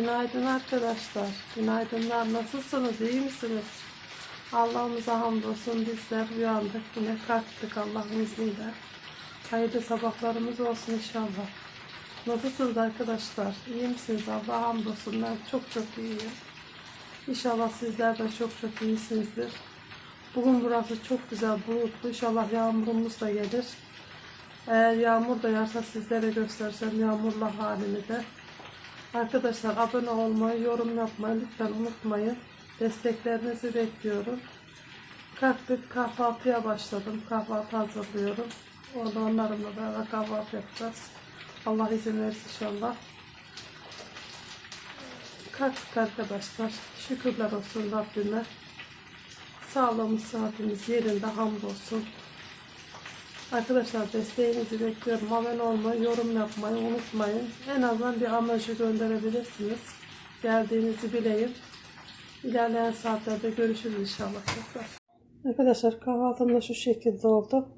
Günaydın arkadaşlar. Günaydınlar. Nasılsınız? İyi misiniz? Allah'ımıza hamdolsun bizler uyandık. Yine kalktık Allah'ın izniyle. Hayırlı sabahlarımız olsun inşallah. Nasılsınız arkadaşlar? İyi misiniz? Allah'a hamdolsun. Ben çok çok iyiyim. İnşallah sizler de çok çok iyisinizdir. Bugün burası çok güzel bulutlu. İnşallah yağmurumuz da gelir. Eğer yağmur da yağarsa sizlere göstereceğim yağmurlu halini de. Arkadaşlar abone olmayı, yorum yapmayı lütfen unutmayın. Desteklerinizi bekliyorum. Kalktık kahvaltıya başladım. Kahvaltı hazırlıyorum. Orada onlarımla beraber kahvaltı yapacağız. Allah izin verirse inşallah. Kalktık arkadaşlar. Şükürler olsun Rabbime. Sağlığımız, sıhhatimiz yerinde hamdolsun. Arkadaşlar desteğinizi bekliyorum. Abone olmayı, yorum yapmayı unutmayın. En azından bir amacı gönderebilirsiniz. Geldiğinizi bileyim. İlerleyen saatlerde görüşürüz inşallah. Arkadaşlar kahvaltım da şu şekilde oldu.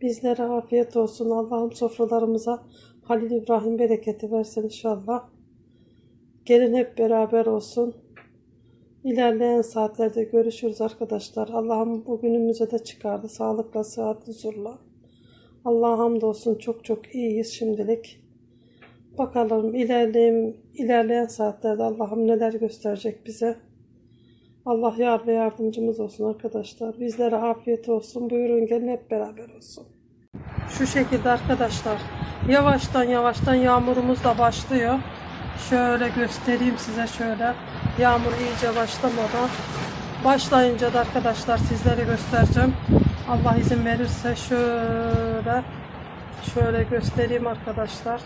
Bizlere afiyet olsun. Allah'ım sofralarımıza Halil İbrahim bereketi versin inşallah. Gelin hep beraber olsun. İlerleyen saatlerde görüşürüz arkadaşlar. Allah'ım bugünümüze de çıkardı. Sağlıkla, sıhhat, huzurla. Allah'a hamdolsun çok çok iyiyiz şimdilik. Bakalım ilerleyen, ilerleyen saatlerde Allah'ım neler gösterecek bize. Allah yar ve yardımcımız olsun arkadaşlar. Bizlere afiyet olsun. Buyurun gelin hep beraber olsun. Şu şekilde arkadaşlar. Yavaştan yavaştan yağmurumuz da başlıyor. Şöyle göstereyim size şöyle. Yağmur iyice başlamadan. Başlayınca da arkadaşlar sizlere göstereceğim. Allah izin verirse şöyle şöyle göstereyim arkadaşlar.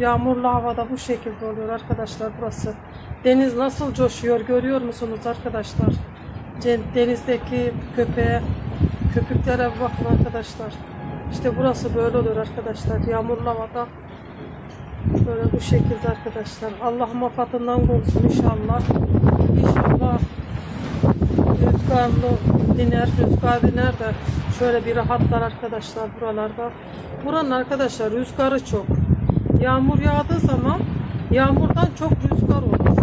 Yağmurlu havada bu şekilde oluyor arkadaşlar burası. Deniz nasıl coşuyor görüyor musunuz arkadaşlar? Denizdeki köpeğe, köpüklere bakın arkadaşlar. İşte burası böyle olur arkadaşlar. Yağmurlu havada Böyle bu şekilde arkadaşlar. Allah mafatından korusun inşallah. İnşallah rüzgarlı diner, rüzgar diner de şöyle bir rahatlar arkadaşlar buralarda. Buranın arkadaşlar rüzgarı çok. Yağmur yağdığı zaman yağmurdan çok rüzgar olur.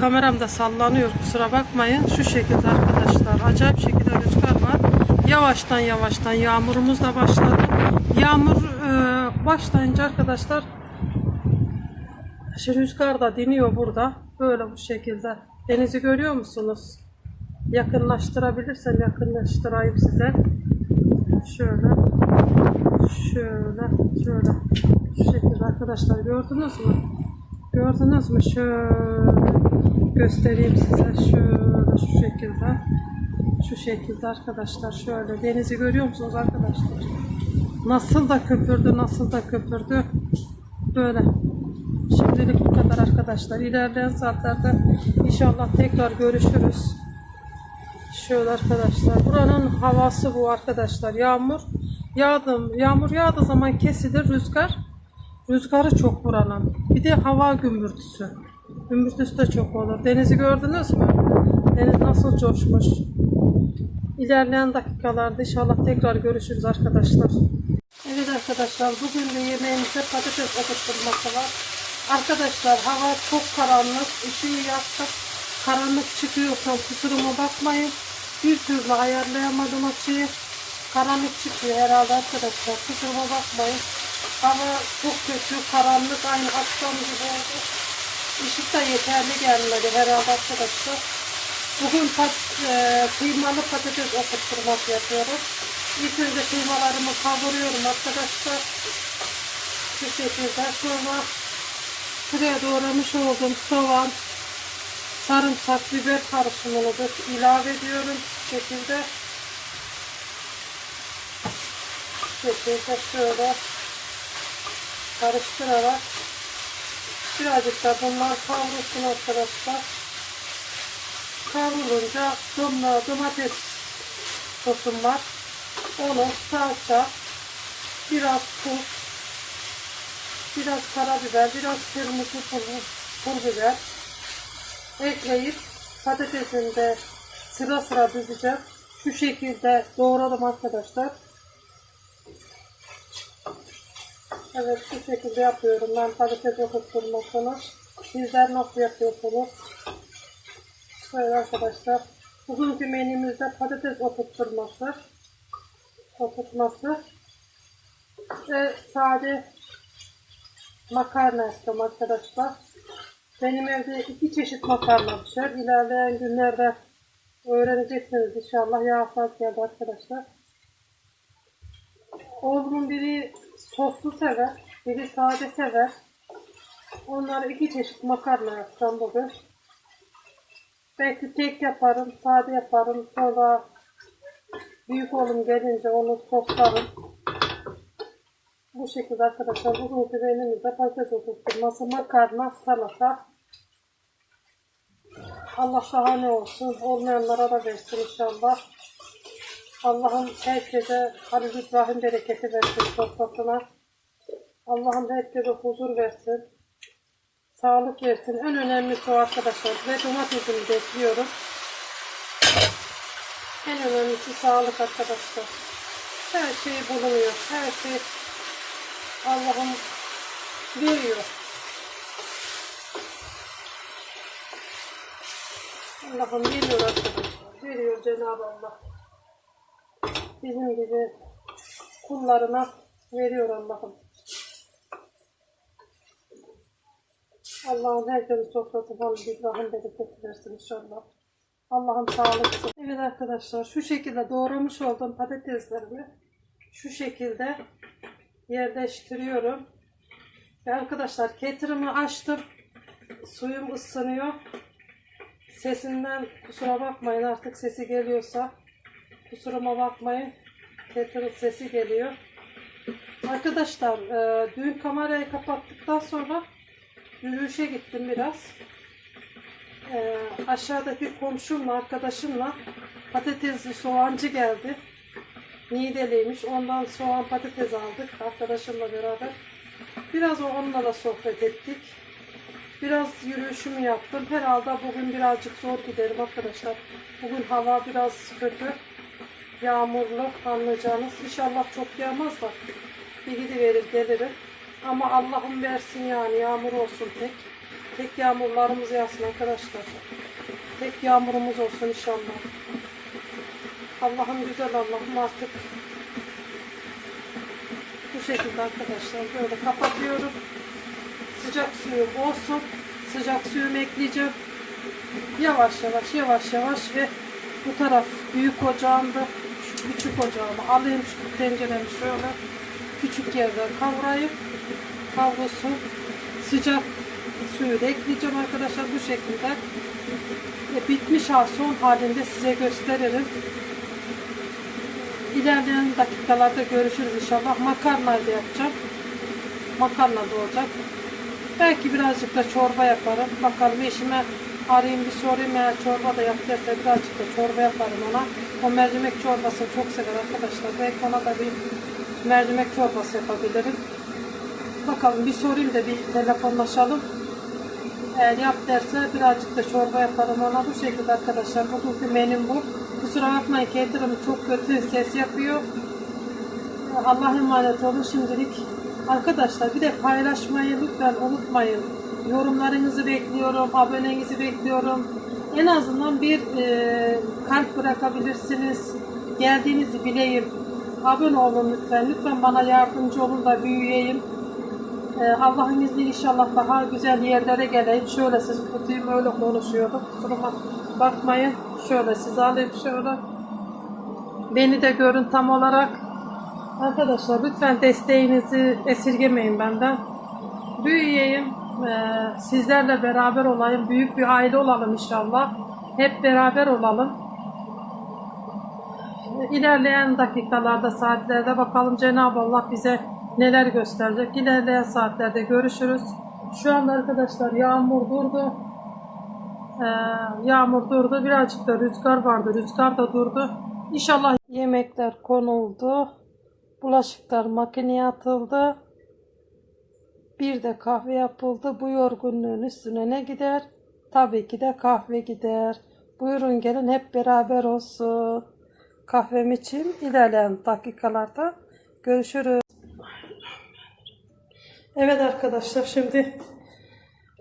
Kameram da sallanıyor kusura bakmayın. Şu şekilde arkadaşlar. Acayip şekilde rüzgar var. Yavaştan yavaştan yağmurumuz da başladı. Yağmur e, başlayınca arkadaşlar şu rüzgar da diniyor burada. Böyle bu şekilde. Denizi görüyor musunuz? Yakınlaştırabilirsem yakınlaştırayım size. Şöyle. Şöyle. Şöyle. Şu şekilde arkadaşlar gördünüz mü? Gördünüz mü? Şöyle göstereyim size. Şöyle şu şekilde. Şu şekilde arkadaşlar şöyle. Denizi görüyor musunuz arkadaşlar? Nasıl da köpürdü, nasıl da köpürdü. Böyle. Şimdilik bu kadar arkadaşlar. İlerleyen saatlerde inşallah tekrar görüşürüz. Şöyle arkadaşlar. Buranın havası bu arkadaşlar. Yağmur yağdı. Yağmur yağdığı zaman kesilir rüzgar. Rüzgarı çok buranın. Bir de hava gümbürtüsü. Gümbürtüsü de çok olur. Denizi gördünüz mü? Deniz nasıl coşmuş. İlerleyen dakikalarda inşallah tekrar görüşürüz arkadaşlar. Evet arkadaşlar bugün de yemeğimizde patates atıştırması var. Arkadaşlar hava çok karanlık. Işığı yaktık. Karanlık çıkıyorsa kusuruma bakmayın. Bir türlü ayarlayamadım açıyı. Karanlık çıkıyor herhalde arkadaşlar. Kusuruma bakmayın. Hava çok kötü. Karanlık aynı akşam gibi oldu. Işık da yeterli gelmedi herhalde arkadaşlar. Bugün pat, e, kıymalı patates atıştırması yapıyoruz. İlk önce kıymalarımı kavuruyorum arkadaşlar. Şu şekilde sonra şuraya doğramış olduğum soğan, sarımsak, biber karışımını da ilave ediyorum. Şu şekilde. Şu şekilde şöyle karıştırarak birazcık da bunlar kavrulsun arkadaşlar. Kavrulunca donla domates sosum var. Onu salça, biraz tuz, biraz karabiber, biraz kırmızı pul, pul biber ekleyip patatesin de sıra sıra dizeceğim. Şu şekilde doğradım arkadaşlar. Evet bu şekilde yapıyorum ben patates oturtmasını. Sizler nasıl yapıyorsunuz? Böyle arkadaşlar. Bugünkü menümüzde patates oturtması. Oturtması. Ve sade makarna yaptım arkadaşlar. Benim evde iki çeşit makarna pişer. İlerleyen günlerde öğreneceksiniz inşallah. Yağ geldi arkadaşlar. Oğlumun biri soslu sever, biri sade sever. Onlara iki çeşit makarna yapacağım bugün. Belki tek yaparım, sade yaparım. Sonra büyük oğlum gelince onu soslarım. Bu şekilde arkadaşlar bugünkü menümüzde patates oturtması, makarna, salata. Allah şahane olsun. Olmayanlara da versin inşallah. Allah'ım herkese Halil İbrahim bereketi versin sofrasına. Allah'ım herkese huzur versin. Sağlık versin. En önemlisi o arkadaşlar. Ve domatesimi bekliyorum. En önemlisi sağlık arkadaşlar. Her şey bulunuyor. Her şey Allah'ım veriyor. Allah'ım veriyor arkadaşlar. Veriyor Cenab-ı Allah. Bizim gibi kullarına veriyor Allah'ım. Allah'ım herkesin sofrası bol İbrahim bereketi versin inşallah. Allah'ım sağlık versin. Evet arkadaşlar şu şekilde doğramış olduğum patateslerimi şu şekilde yerleştiriyorum. Ve arkadaşlar kettle'ımı açtım. Suyum ısınıyor. Sesinden kusura bakmayın artık sesi geliyorsa. Kusuruma bakmayın. Kettle sesi geliyor. Arkadaşlar e, dün kamerayı kapattıktan sonra yürüyüşe gittim biraz. E, aşağıdaki komşumla arkadaşımla patatesli soğancı geldi. Niğdeliymiş. Ondan soğan patates aldık arkadaşımla beraber. Biraz onunla da sohbet ettik. Biraz yürüyüşümü yaptım. Herhalde bugün birazcık zor giderim arkadaşlar. Bugün hava biraz kötü. Yağmurlu anlayacağınız. İnşallah çok yağmaz da bir gidiverir gelirim. Ama Allah'ım versin yani yağmur olsun tek. Tek yağmurlarımız yağsın arkadaşlar. Tek yağmurumuz olsun inşallah. Allah'ım güzel Allah'ım artık bu şekilde arkadaşlar böyle kapatıyorum. Sıcak suyum olsun. Sıcak suyumu ekleyeceğim. Yavaş yavaş yavaş yavaş ve bu taraf büyük ocağımda şu küçük ocağımı alayım şu tenceremi şöyle küçük yerden kavurayım. Kavrulsun. Sıcak suyu da ekleyeceğim arkadaşlar bu şekilde. E, bitmiş hal son halinde size gösteririm. İlerleyen dakikalarda görüşürüz inşallah. Makarnayı da yapacağım. Makarna da olacak. Belki birazcık da çorba yaparım. Bakalım eşime arayayım bir sorayım eğer çorba da yap derse birazcık da çorba yaparım ona. O mercimek çorbasını çok sever arkadaşlar. Belki ona da bir mercimek çorbası yapabilirim. Bakalım bir sorayım da bir telefonlaşalım. Eğer yap derse birazcık da çorba yaparım ona. Bu şekilde arkadaşlar. Bugünkü menüm bu. Kusura bakmayın cater'ım çok kötü ses yapıyor. Allah'a emanet olun şimdilik. Arkadaşlar bir de paylaşmayı lütfen unutmayın. Yorumlarınızı bekliyorum, abonenizi bekliyorum. En azından bir e, kalp bırakabilirsiniz. Geldiğinizi bileyim. Abone olun lütfen. Lütfen bana yardımcı olun da büyüyeyim. E, Allah'ın izniyle inşallah daha güzel yerlere geleyim. Şöyle sizi tutayım öyle konuşuyordum. Kusuruma bakmayın. Şöyle sizi alayım şöyle. Beni de görün tam olarak. Arkadaşlar lütfen desteğinizi esirgemeyin benden. Büyüyeyim, eee, sizlerle beraber olayım, büyük bir aile olalım inşallah. Hep beraber olalım. İlerleyen dakikalarda, saatlerde bakalım Cenab-ı Allah bize neler gösterecek. İlerleyen saatlerde görüşürüz. Şu anda arkadaşlar yağmur durdu. Eee, yağmur durdu. Birazcık da rüzgar vardı. Rüzgar da durdu. İnşallah yemekler konuldu. Bulaşıklar makineye atıldı. Bir de kahve yapıldı. Bu yorgunluğun üstüne ne gider? Tabii ki de kahve gider. Buyurun gelin hep beraber olsun. Kahvem için ilerleyen dakikalarda görüşürüz. Evet arkadaşlar şimdi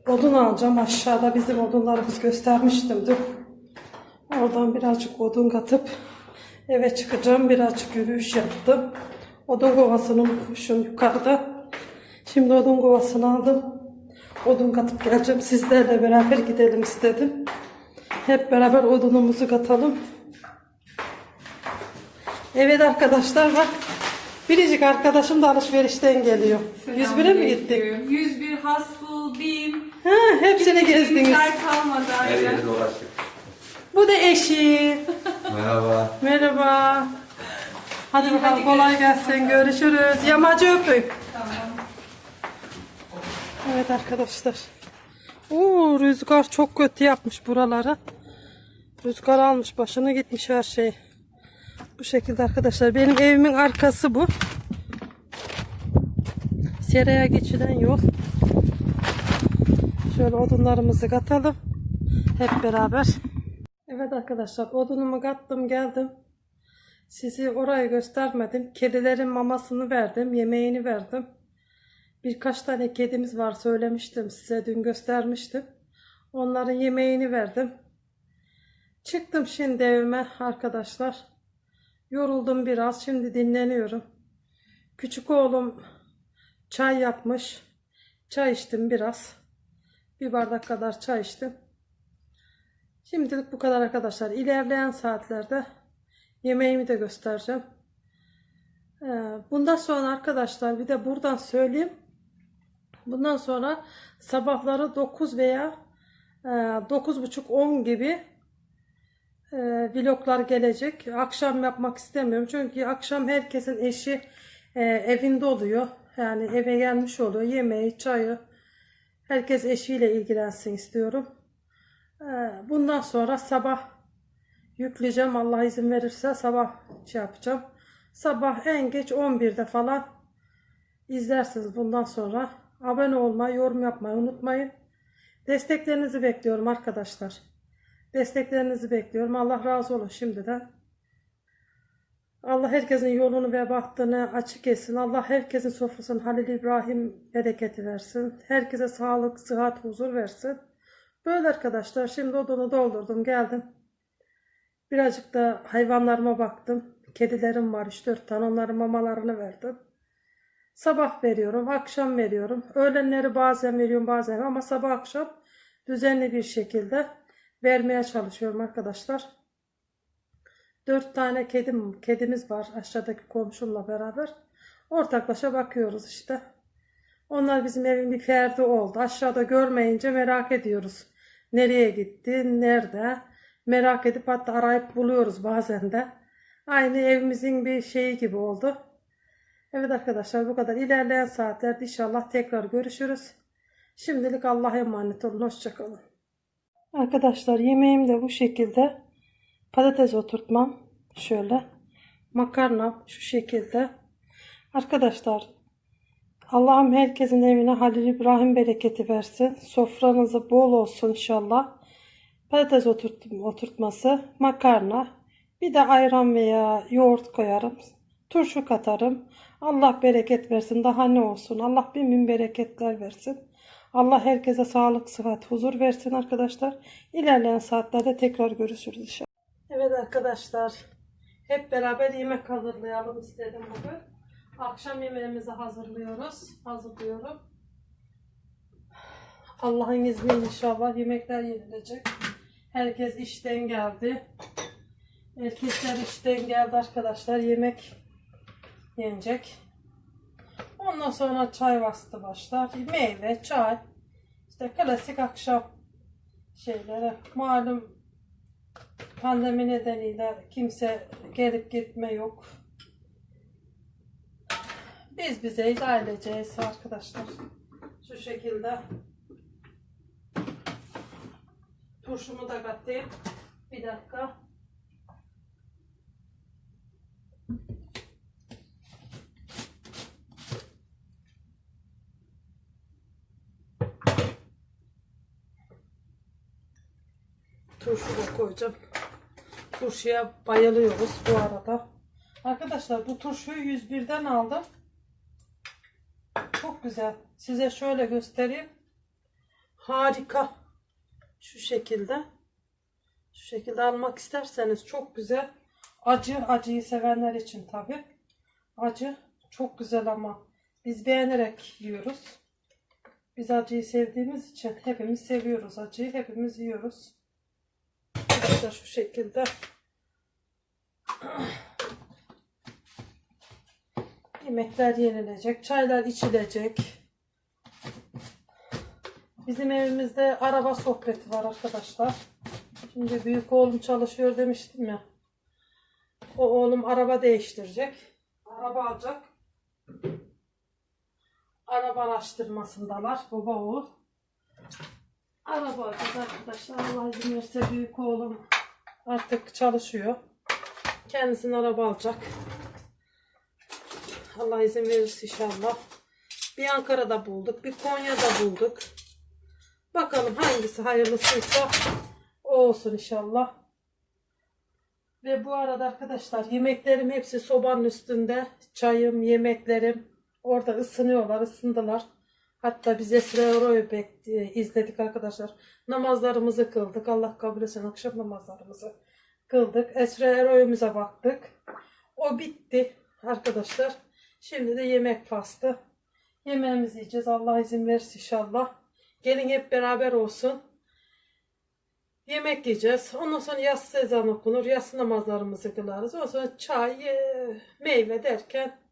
odun alacağım. Aşağıda bizim odunlarımız göstermiştim dün. Oradan birazcık odun katıp eve çıkacağım. Birazcık yürüyüş yaptım. Odun kovasını unutmuşum yukarıda. Şimdi odun kovasını aldım. Odun katıp geleceğim. Sizlerle beraber gidelim istedim. Hep beraber odunumuzu katalım. Evet arkadaşlar bak. Biricik arkadaşım da alışverişten geliyor. 101'e mi gittik? 101 Hasbul, Bim. Ha, hepsini gezdiniz. Yer kalmadı Her aynen. yere dolaştık. Bu da eşi. Merhaba. Merhaba. Hadi bakalım hadi kolay gelsin. Görüşürüz. Yamacı öpün. Tamam. Evet arkadaşlar. Oo, rüzgar çok kötü yapmış buraları. Rüzgar almış başını gitmiş her şey. Bu şekilde arkadaşlar. Benim evimin arkası bu. Seraya geçilen yol. Şöyle odunlarımızı katalım. Hep beraber. Evet arkadaşlar odunumu kattım geldim. Sizi orayı göstermedim. Kedilerin mamasını verdim. Yemeğini verdim. Birkaç tane kedimiz var söylemiştim size dün göstermiştim. Onların yemeğini verdim. Çıktım şimdi evime arkadaşlar. Yoruldum biraz şimdi dinleniyorum. Küçük oğlum çay yapmış. Çay içtim biraz. Bir bardak kadar çay içtim. Şimdilik bu kadar arkadaşlar. İlerleyen saatlerde yemeğimi de göstereceğim. Ee, Bundan sonra arkadaşlar bir de buradan söyleyeyim. Bundan sonra sabahları 9 veya e, 9.30-10 gibi e, vloglar gelecek. Akşam yapmak istemiyorum. Çünkü akşam herkesin eşi e, evinde oluyor. Yani eve gelmiş oluyor. Yemeği, çayı. Herkes eşiyle ilgilensin istiyorum. E, Bundan sonra sabah yükleyeceğim. Allah izin verirse sabah şey yapacağım. Sabah en geç 11'de falan izlersiniz bundan sonra. Abone olmayı, yorum yapmayı unutmayın. Desteklerinizi bekliyorum arkadaşlar. Desteklerinizi bekliyorum. Allah razı olsun şimdiden. Allah herkesin yolunu ve bahtını açık etsin. Allah herkesin sofrasını Halil İbrahim bereketi versin. Herkese sağlık, sıhhat, huzur versin. Böyle arkadaşlar şimdi odunu doldurdum geldim. Birazcık da hayvanlarıma baktım. Kedilerim var 3-4 tane onların mamalarını verdim. Sabah veriyorum, akşam veriyorum. Öğlenleri bazen veriyorum bazen ama sabah akşam düzenli bir şekilde vermeye çalışıyorum arkadaşlar. Dört tane kedim, kedimiz var aşağıdaki komşumla beraber. Ortaklaşa bakıyoruz işte. Onlar bizim evin bir ferdi oldu. Aşağıda görmeyince merak ediyoruz. Nereye gitti, nerede? Merak edip hatta arayıp buluyoruz bazen de. Aynı evimizin bir şeyi gibi oldu. Evet arkadaşlar bu kadar. İlerleyen saatlerde inşallah tekrar görüşürüz. Şimdilik Allah'a emanet olun. Hoşçakalın. Arkadaşlar yemeğim de bu şekilde. Patates oturtmam. Şöyle. Makarnam şu şekilde. Arkadaşlar Allah'ım herkesin evine Halil İbrahim bereketi versin. Sofranızı bol olsun inşallah. Patates oturttum, oturtması, makarna, bir de ayran veya yoğurt koyarım. Turşu katarım. Allah bereket versin. Daha ne olsun? Allah bin bin bereketler versin. Allah herkese sağlık, sıhhat, huzur versin arkadaşlar. İlerleyen saatlerde tekrar görüşürüz inşallah. Evet arkadaşlar. Hep beraber yemek hazırlayalım istedim bugün. Akşam yemeğimizi hazırlıyoruz. Hazırlıyorum. Allah'ın izniyle inşallah yemekler yenilecek. Herkes işten geldi. Erkekler işten geldi arkadaşlar. Yemek yenecek. Ondan sonra çay vasıtı başlar. Meyve, çay. İşte klasik akşam şeyleri. Malum pandemi nedeniyle kimse gelip gitme yok. Biz bizeyiz, aileceğiz arkadaşlar. Şu şekilde. Turşumu da katayım. Bir dakika. Turşu da koyacağım. Turşuya bayılıyoruz bu arada. Arkadaşlar bu turşuyu 101'den aldım. Çok güzel. Size şöyle göstereyim. Harika. Şu şekilde. Şu şekilde almak isterseniz çok güzel. Acı, acıyı sevenler için tabi. Acı çok güzel ama biz beğenerek yiyoruz. Biz acıyı sevdiğimiz için hepimiz seviyoruz acıyı. Hepimiz yiyoruz. İşte şu şekilde. Yemekler yenilecek, çaylar içilecek. Bizim evimizde araba sohbeti var arkadaşlar. Şimdi büyük oğlum çalışıyor demiştim ya. O oğlum araba değiştirecek. Araba alacak. Araba araştırmasındalar baba oğul. Araba alacağız arkadaşlar. Allah izin verirse büyük oğlum artık çalışıyor. Kendisine araba alacak. Allah izin verirse inşallah. Bir Ankara'da bulduk, bir Konya'da bulduk. Bakalım hangisi hayırlısıysa o olsun inşallah. Ve bu arada arkadaşlar yemeklerim hepsi sobanın üstünde. Çayım, yemeklerim orada ısınıyorlar, ısındılar. Hatta biz Esra Ero'yu bek- e, izledik arkadaşlar. Namazlarımızı kıldık. Allah kabul etsin akşam namazlarımızı kıldık. Esra Ero'yumuza baktık. O bitti arkadaşlar. Şimdi de yemek faslı. Yemeğimizi yiyeceğiz. Allah izin verirse inşallah. Gelin hep beraber olsun. Yemek yiyeceğiz. Ondan sonra yatsı ezan okunur. Yatsı namazlarımızı kılarız. Ondan sonra çay, e, meyve derken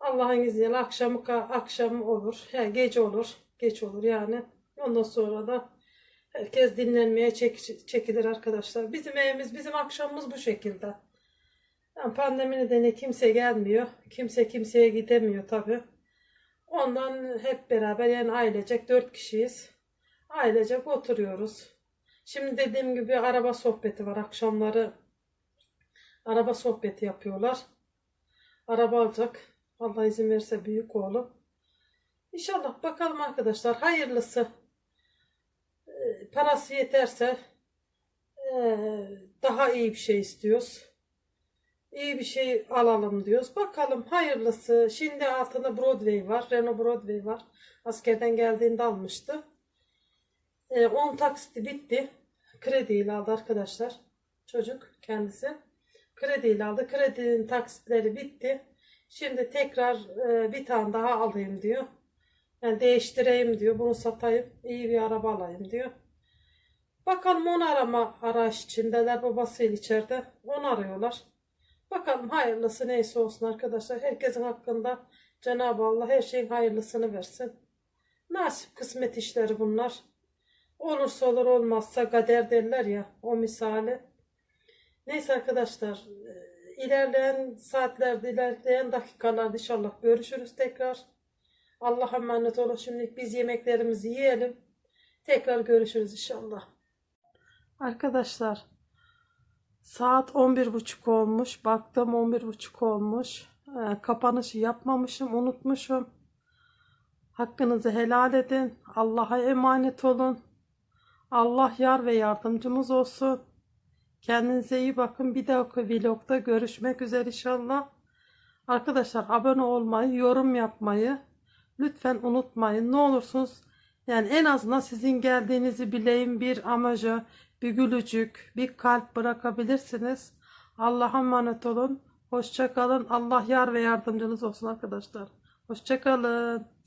Allah'ın izniyle akşamı akşam olur. Yani gece olur. Geç olur yani. Ondan sonra da herkes dinlenmeye çek- çekilir arkadaşlar. Bizim evimiz, bizim akşamımız bu şekilde. Yani pandemi nedeniyle kimse gelmiyor. Kimse kimseye gidemiyor tabi. Ondan hep beraber yani ailecek dört kişiyiz. Ailecek oturuyoruz. Şimdi dediğim gibi araba sohbeti var. Akşamları araba sohbeti yapıyorlar. Araba alacak. Allah izin verirse büyük oğlum. İnşallah bakalım arkadaşlar. Hayırlısı. Ee, Parası yeterse ee, daha iyi bir şey istiyoruz. İyi bir şey alalım diyoruz. Bakalım hayırlısı. Şimdi altında Broadway var. Renault Broadway var. Askerden geldiğinde almıştı. Ee, 10 taksiti bitti. Krediyle aldı arkadaşlar. Çocuk kendisi. Krediyle aldı. Kredinin taksitleri bitti. Şimdi tekrar e, bir tane daha alayım diyor. Yani değiştireyim diyor. Bunu satayım. iyi bir araba alayım diyor. Bakalım onu arama araç içindeler. Babasıyla içeride. Onu arıyorlar. Bakalım hayırlısı neyse olsun arkadaşlar. Herkesin hakkında Cenab-ı Allah her şeyin hayırlısını versin. Nasip kısmet işleri bunlar. Olursa olur olmazsa kader derler ya o misali. Neyse arkadaşlar e, ilerleyen saatlerde ilerleyen dakikalarda inşallah görüşürüz tekrar. Allah'a emanet olun. Şimdi biz yemeklerimizi yiyelim. Tekrar görüşürüz inşallah. Arkadaşlar saat 11.30 olmuş. Baktım 11.30 olmuş. Ee, kapanışı yapmamışım. Unutmuşum. Hakkınızı helal edin. Allah'a emanet olun. Allah yar ve yardımcımız olsun. Kendinize iyi bakın. Bir dahaki vlogda görüşmek üzere inşallah. Arkadaşlar abone olmayı, yorum yapmayı lütfen unutmayın. Ne olursunuz yani en azından sizin geldiğinizi bileyim bir amacı, bir gülücük, bir kalp bırakabilirsiniz. Allah'a emanet olun. Hoşça kalın. Allah yar ve yardımcınız olsun arkadaşlar. Hoşça kalın.